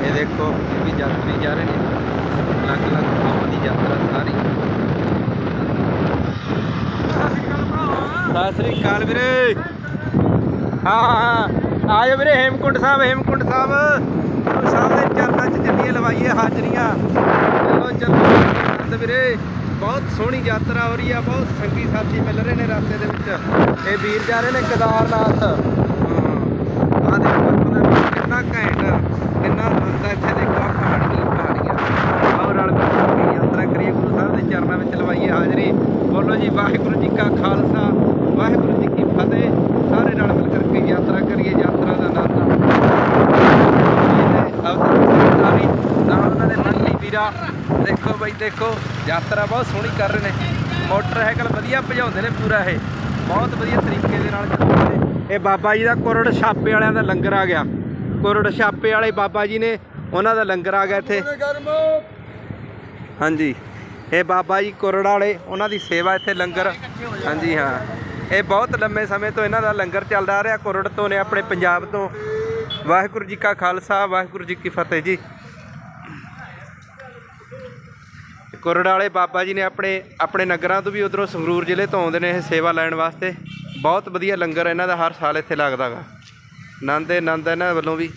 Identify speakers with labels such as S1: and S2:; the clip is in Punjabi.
S1: ਇਹ ਦੇਖੋ, ਇਹ ਵੀ ਯਾਤਰੀ ਜਾ ਰਹੇ ਨੇ। ਅਲੱਗ ਅਲੱਗ ਥਾਵਾਂ ਦੀ ਯਾਤਰਾ ਸਾਰੀ। ਸਤਿ ਸ੍ਰੀ ਅਕਾਲ ਵੀਰੇ। ਹਾਂ ਹਾਂ ਆਇਓ ਵੀਰੇ ਹੇਮਕੁੰਡ ਸਾਹਿਬ ਹੇਮਕੁੰਡ ਸਾਹਿਬ। ਸਾਹਿਬ ਦੇ ਚਰਨਾਂ 'ਚ ਚੱਲੀਏ ਲਵਾਈਏ ਹਾਜ਼ਰੀਆਂ। ਚਲੋ ਚਲੋ ਵੀਰੇ। ਬਹੁਤ ਸੋਹਣੀ ਯਾਤਰਾ ਹੋ ਰਹੀ ਆ, ਬਹੁਤ ਸੰਗੀ ਸਾਥੀ ਮਿਲ ਰਹੇ ਨੇ ਰਸਤੇ ਦੇ ਵਿੱਚ। ਇਹ ਵੀਰ ਜਾ ਰਹੇ ਨੇ ਕੇਦਾਰਨਾਥ। ਹਾਂ ਆ ਦੇਖੋ ਆਪਣਾ ਕਿੰਨਾ ਘੈਂਟ ਕਿੰਨਾ ਆਨੰਦ ਆ ਇੱਥੇ ਦੇਖੋ ਆਹ ਪਹਾੜੀਆਂ ਪਹਾੜੀਆਂ ਆਓ ਰਲ ਮਿਲ ਕੇ ਯਾਤਰਾ ਕਰੀਏ ਗੁਰੂ ਸਾਹਿਬ ਦੇ ਚਰਨਾਂ ਵਿੱਚ ਲਵਾਈਏ ਹਾਜ਼ਰੀ ਬੋਲੋ ਜੀ ਵਾਹਿਗੁਰੂ ਜੀ ਕਾ ਖਾਲਸਾ ਵਾਹਿਗੁਰੂ ਜੀ ਕੀ ਫਤਿਹ। ਸਾਰੇ ਰਲ ਮਿਲ ਕਰਕੇ ਯਾਤਰਾ ਕਰੀਏ ਯਾਤਰਾ ਦਾ ਆਨੰਦ ਅਵਤਾਰੀ ਨਾਲ ਉਹਨਾਂ ਦੇ ਮੰਨਲੀ ਵੀਰਾ। ਦੇਖੋ ਬਾਈ ਦੇਖੋ ਯਾਤਰਾ ਬਹੁਤ ਸੋਹਣੀ ਕਰ ਰਹੇ ਨੇ। ਮੋਟਰਸਾਈਕਲ ਵਧੀਆ ਭਜਾਉਂਦੇ ਨੇ ਪੂਰਾ ਇਹ। ਬਹੁਤ ਵਧੀਆ ਤਰੀਕੇ ਦੇ ਨਾਲ ਚੱਲਦੇ ਨੇ। ਇਹ ਬਾਬਾ ਜੀ ਦਾ ਕੁਰੜ ਛਾਪੇ ਵਾਲਿਆਂ ਦਾ ਲੰਗਰ ਆ ਗਿਆ। ਕੁਰੜ ਛਾਪੇ ਵਾਲੇ ਬਾਬਾ ਜੀ ਨੇ ਉਹਨਾਂ ਦਾ ਲੰਗਰ ਆ ਗਿਆ ਇੱਥੇ। ਹਾਂਜੀ। ਇਹ ਬਾਬਾ ਜੀ ਕੁਰੜ ਵਾਲੇ ਉਹਨਾਂ ਦੀ ਸੇਵਾ ਇੱਥੇ ਲੰਗਰ। ਹਾਂਜੀ ਹਾਂ। ਇਹ ਬਹੁਤ ਲੰਮੇ ਸਮੇਂ ਤੋਂ ਇਹਨਾਂ ਦਾ ਲੰਗਰ ਚੱਲਦਾ ਆ ਰਿਹਾ ਕੁਰੜ ਤੋਂ ਨੇ ਆਪਣੇ ਪੰਜਾਬ ਤੋਂ। ਵਾਹਿਗੁਰੂ ਜੀ ਕਾ ਖਾਲਸਾ ਵਾਹਿਗੁਰੂ ਜੀ ਕੀ ਫਤਿਹ ਜੀ। ਕੁਰੜ ਵਾਲੇ ਬਾਬਾ ਜੀ ਨੇ ਆਪਣੇ ਆਪਣੇ ਨਗਰਾਂ ਤੋਂ ਵੀ ਉਧਰੋਂ ਸੰਗਰੂਰ ਜ਼ਿਲ੍ਹੇ ਤੋਂ ਆਉਂਦੇ ਨੇ ਇਹ ਸੇਵਾ ਲੈਣ ਵਾਸਤੇ। ਬਹੁਤ ਵਧੀਆ ਲੰਗਰ ਇਹਨਾਂ ਦਾ ਹਰ ਸਾਲ ਇੱਥੇ ਲੱਗਦਾਗਾ ਆਨੰਦ ਆਨੰਦ ਇਹਨਾਂ ਵੱਲੋਂ ਵੀ।